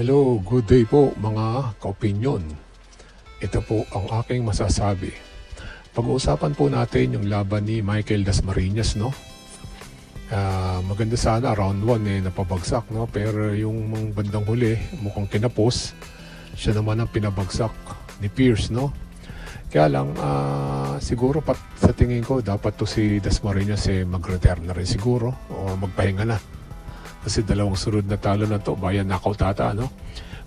Hello, good day po mga kaopinyon. Ito po ang aking masasabi. Pag-uusapan po natin yung laban ni Michael Dasmariñas, no? Ah, maganda sana round 1 eh napabagsak, no? Pero yung bandang huli, mukhang kinapos. Siya naman ang pinabagsak ni Pierce, no? Kaya lang, ah, siguro pat, sa tingin ko, dapat to si Dasmariñas eh mag-retire na rin siguro o magpahinga na kasi dalawang sunod na talo na to bayan knockout ata no?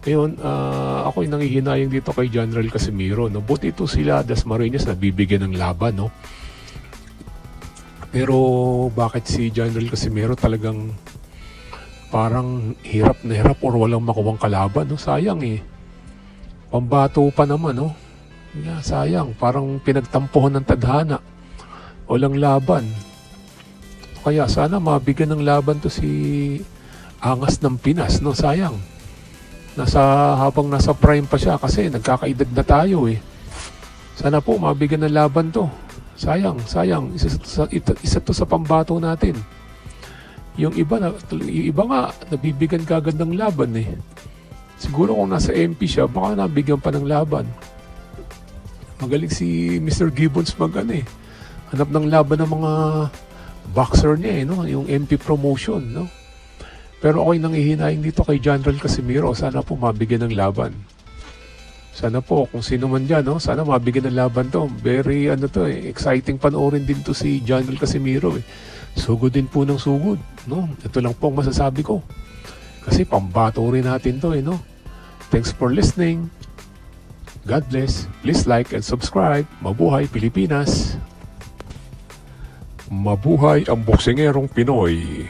Ngayon ah, ako'y nangihinayang dito kay General Casimiro no? Buti ito sila Dasmariñas na bibigyan ng laban no? Pero bakit si General Casimiro talagang parang hirap na hirap or walang makuwang kalaban no? Sayang eh. Pambato pa naman no? Yeah, sayang. Parang pinagtampuhan ng tadhana. Walang laban kaya sana mabigyan ng laban to si Angas ng Pinas, no? Sayang. Nasa, habang nasa prime pa siya kasi nagkakaedad na tayo eh. Sana po mabigyan ng laban to. Sayang, sayang. Isa, sa, ito- isa to sa pambato natin. Yung iba, na, yung iba nga, nabibigyan kagad ng laban eh. Siguro kung nasa MP siya, baka nabigyan pa ng laban. Magaling si Mr. Gibbons mag ano eh. Hanap ng laban ng mga boxer niya eh, no? yung MP promotion. No? Pero ako'y nangihinayang dito kay General Casimiro. Sana po mabigyan ng laban. Sana po, kung sino man dyan, no? sana mabigyan ng laban to. Very, ano to eh, exciting panoorin din to si General Casimiro eh. Sugod din po ng sugod. No? Ito lang po ang masasabi ko. Kasi pambato rin natin to eh, no? Thanks for listening. God bless. Please like and subscribe. Mabuhay Pilipinas. Mabuhay ang boksingerong Pinoy.